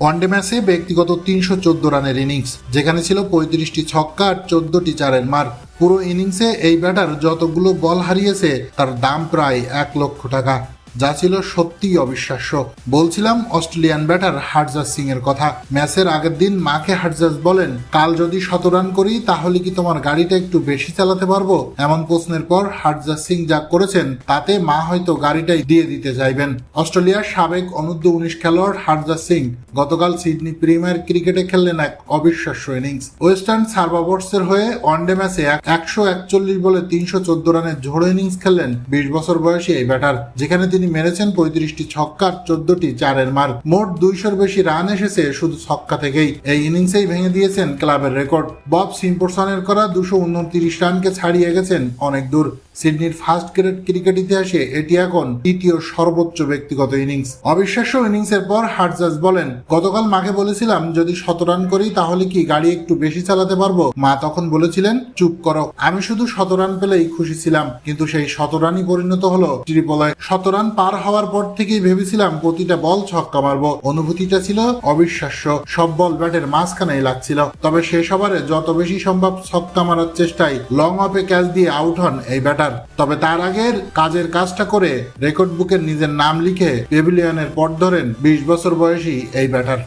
One day ম্যাচে ব্যক্তিগত তিনশো চোদ্দ রানের ইনিংস যেখানে ছিল পঁয়ত্রিশটি ছক্কা আর চোদ্দটি চারের মার্ক পুরো ইনিংসে এই ব্যাটার যতগুলো বল হারিয়েছে, তার দাম প্রায় এক লক্ষ টাকা। যা ছিল সত্যিই অবিশ্বাস্য। বলছিলাম অস্ট্রেলিয়ান ব্যাটার হারজাজ সিং এর কথা। ম্যাচের আগের দিন মাকে হারজাজ বলেন, কাল যদি শত করি, তাহলে কি তোমার গাড়িটা একটু বেশি চালাতে পারব? এমন প্রশ্নের পর হারজাজ সিং যা করেছেন, তাতে মা হয়তো গাড়িটাই দিয়ে দিতে চাইবেন। অস্ট্রেলিয়ার সাবেক অনূর্ধ্ব উনিশ খেলোয়াড় হারজাজ সিং গতকাল সিডনি প্রিমিয়ার ক্রিকেটে খেললেন এক অবিশ্বাস্য ইনিংস। ওয়েস্টার্ন সার্ভাবর্সের হয়ে ওয়ানডে ম্যাচে একশো একচল্লিশ বলে তিনশো চোদ্দ রানের ঝোড়ো ইনিংস খেললেন বিশ বছর বয়সী এই ব্যাটার, যেখানে তিনি মেরেছেন পঁয়ত্রিশটি ছক্কার চোদ্দটি চারের মার্ক। মোট দুইশোর বেশি রান এসেছে শুধু ছক্কা থেকেই। এই ইনিংসেই ভেঙে দিয়েছেন ক্লাবের রেকর্ড। বব সিম্পরসনের করা দুশো উনত্রিশ রানকে ছাড়িয়ে গেছেন অনেক দূর। সিডনির ফার্স্ট গ্রেড ক্রিকেট ইতিহাসে এটি এখন তৃতীয় সর্বোচ্চ ব্যক্তিগত ইনিংস। অবিশ্বাস্য ইনিংসের পর হার্জাজ বলেন, গতকাল মাকে বলেছিলাম, যদি শত রান করি, তাহলে কি গাড়ি একটু বেশি চালাতে পারব? মা তখন বলেছিলেন, চুপ করো, আমি শুধু শত রান পেলেই খুশি ছিলাম, কিন্তু সেই শত রানই পরিণত হলো ট্রিপলায় শত রান পার হওয়ার পর থেকেই ভেবেছিলাম প্রতিটা বল ছক্কা মারবো। অনুভূতিটা ছিল অবিশ্বাস্য, সব বল ব্যাটের মাঝখানেই লাগছিল। তবে শেষ ওভারে যত বেশি সম্ভব ছক্কা মারার চেষ্টায় লং অফে ক্যাচ দিয়ে আউট হন এই ব্যাটার। তবে তার আগের কাজের কাজটা করে রেকর্ড বুকের নিজের নাম লিখে পেভিলিয়নের পথ ধরেন বিশ বছর বয়সী এই ব্যাটার।